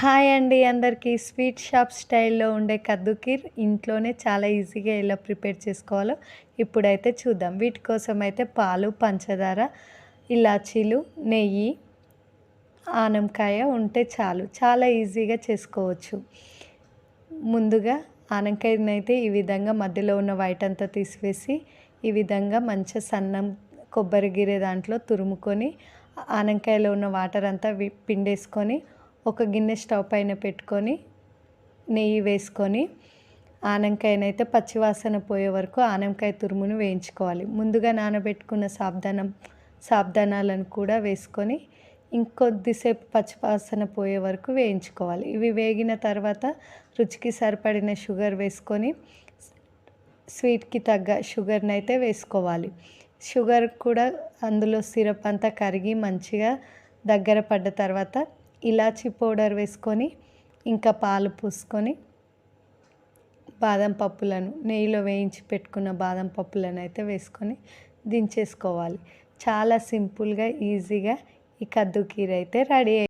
Hi అండి అందరికీ. Sweet shop స్టైల్లో ఉండే కద్దుకీర్ ఇంట్లోనే చాలా ఈజీగా ఎలా ప్రిపేర్ చేసుకోవాలో ఇప్పుడైతే చూద్దాం. వీటి కోసం అయితే పాలు పంచదార ఇలాచీలు నెయ్యి ఆనంకాయ ఉంటే చాలు. చాలా ఈజీగా చేసుకోవచ్చు. ముందుగా ఆనంకాయనైతే ఈ విధంగా మధ్యలో ఉన్న వైట్ అంతా తీసివేసి ఈ విధంగా మంచిగా సన్నం కొబ్బరి గిరే దాంట్లో తురుముకొని ఆనంకాయలో ఉన్న వాటర్ అంతా పిండేసుకొని ఒక గిన్నె స్టవ్ పైన పెట్టుకొని నెయ్యి వేసుకొని ఆనంకాయనైతే పచ్చివాసన పోయే వరకు ఆనంకాయ తురుమును వేయించుకోవాలి. ముందుగా నానబెట్టుకున్న సాబ్దానం సాబ్దానాలను కూడా వేసుకొని ఇంకొద్దిసేపు పచ్చివాసన పోయే వరకు వేయించుకోవాలి. ఇవి వేగిన తర్వాత రుచికి సరిపడిన షుగర్ వేసుకొని స్వీట్కి తగ్గ షుగర్ని అయితే వేసుకోవాలి. షుగర్ కూడా అందులో సిరప్ అంతా కరిగి మంచిగా దగ్గర పడ్డ తర్వాత ఇలాచి పౌడర్ వేసుకొని ఇంకా పాలు పూసుకొని బాదం పప్పులను నెయ్యిలో వేయించి పెట్టుకున్న బాదం పప్పులను అయితే వేసుకొని దించేసుకోవాలి. చాలా సింపుల్గా ఈజీగా ఈ కద్దు కీర అయితే రెడీ